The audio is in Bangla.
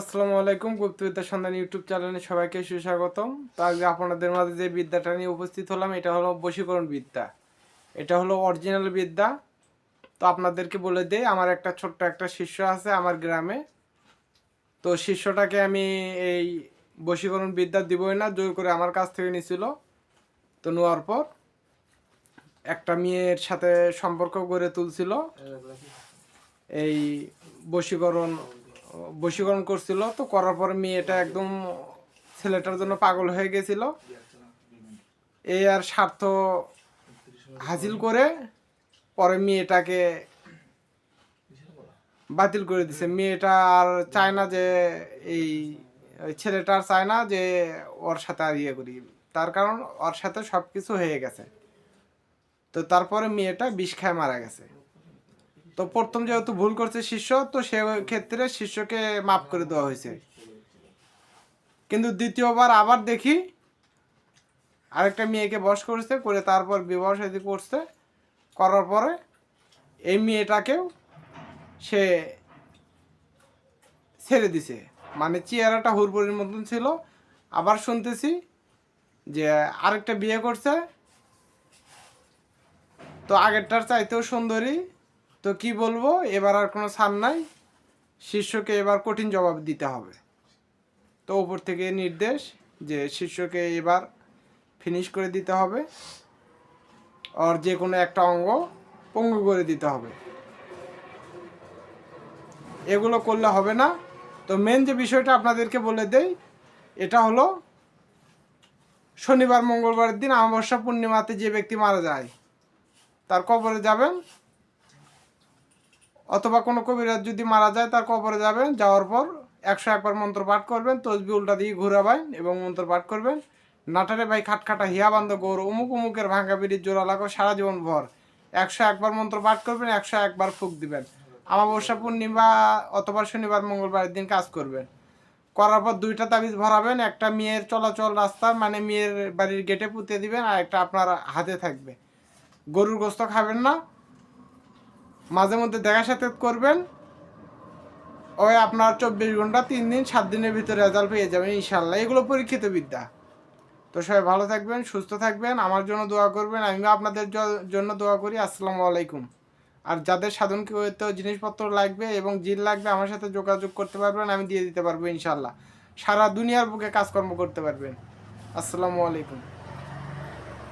আসসালামু আলাইকুম। গুপ্তবিদ্যা সন্ধান ইউটিউব চ্যানেলে সবাইকে আপনাদের যে বিদ্যাটা নিয়ে উপস্থিত হলাম, এটা হলো বশীকরণ বিদ্যা। এটা হলো অরিজিনাল বিদ্যা। তো আপনাদেরকে বলে দেই, আমার একটা ছোট্ট একটা শিষ্য আছে আমার গ্রামে। তো শিষ্যটাকে আমি এই বশীকরণ বিদ্যা দিবই না, জোর করে আমার কাছ থেকে নিছিল। তো নেওয়ার পর একটা মেয়ের সাথে সম্পর্ক গড়ে তুলছিল। এই বশীকরণ বশীকরণ করছিল। তো করার পরে মেয়েটা একদম ছেলেটার জন্য পাগল হয়ে গেছিল। এই আর স্বার্থ হাসিল করে পরে মেয়েটাকে বাতিল করে দিছে। মেয়েটা আর চায় না যে এই ছেলেটা আর চায় না যে ওর সাথে আর ইয়ে করি। তার কারণ ওর সাথে সব কিছু হয়ে গেছে। তো তারপরে মেয়েটা বিষ খায় মারা গেছে। তো প্রথম যেহেতু ভুল করছে শিষ্য, তো সে ক্ষেত্রে শিষ্যকে মাফ করে দেওয়া হয়েছে। কিন্তু দ্বিতীয়বার আবার দেখি আরেকটা মেয়েকে বস করেছে, করে তারপর বিবাহ সাথী করছে, করার পরে এই মেয়েটাকেও সে ছেড়ে দিছে। মানে চেহারাটা হুরপুরির মতন ছিল। আবার শুনতেছি যে আরেকটা বিয়ে করছে। তো আগেরটার চাইতেও সুন্দরী। তো কি বলব? এবার আর কোনো ছাড় নাই। শিষ্যকে এবার কঠিন জবাব দিতে হবে। তো উপর থেকে নির্দেশ যে শিষ্যকে এবার ফিনিশ করে দিতে হবে আর যে কোনো একটা অঙ্গ পঙ্গু করে দিতে হবে। এগুলো করলে হবে না। তো মেন যে বিষয়টা আপনাদেরকে বলে দেই, এটা হলো শনিবার, মঙ্গলবারের দিন অমাবস্যা পূর্ণিমাতে যে ব্যক্তি মারা যায়, তার কবরে যাবেন। অথবা কোনো কবিরাজ যদি মারা যায়, তার কবরে যাবেন, যাওয়ার পর একশো একবার মন্ত্র পাঠ করবেন তসবি উল্টা দিয়ে ঘুরাবেন এবং মন্ত্র পাঠ করবেন। নাটারে ভাই খাটখাটা হিয়া বান্ধ গৌর অমুক অমুকের ভাঙ্গা বিড়ির জোড়া লাগো, সারা জীবন ভর একশো একবার মন্ত্র পাঠ করবেন, একশো একবার ফুক দিবেন। আমাবস্যা পূর্ণিমা অথবা শনিবার, মঙ্গলবারের দিন কাজ করবেন। করার পর দুইটা তাবিজ ভরাবেন, একটা মেয়ের চলাচল রাস্তার মানে মেয়ের বাড়ির গেটে পুঁতে দিবেন, আর একটা আপনার হাতে থাকবে। গরুর গোস্ত খাবেন না মাঝে মধ্যে দেখা সাক্ষাৎ করবেন। ওই আপনার চব্বিশ ঘণ্টা, তিন দিন, সাত দিনের ভিতরে রেজাল্ট পেয়ে যাবেন ইনশাল্লাহ এগুলো পরীক্ষিত বিদ্যা। তো সবাই ভালো থাকবেন, সুস্থ থাকবেন, আমার জন্য দোয়া করবেন, আমিও আপনাদের জন্য দোয়া করি। আসসালামু আলাইকুম। আর যাদের সাধন তো জিনিসপত্র লাগবে এবং জিল লাগবে, আমার সাথে যোগাযোগ করতে পারবেন, আমি দিয়ে দিতে পারব ইনশাল্লাহ সারা দুনিয়ার বুকে কাজকর্ম করতে পারবেন। আসসালামু আলাইকুম।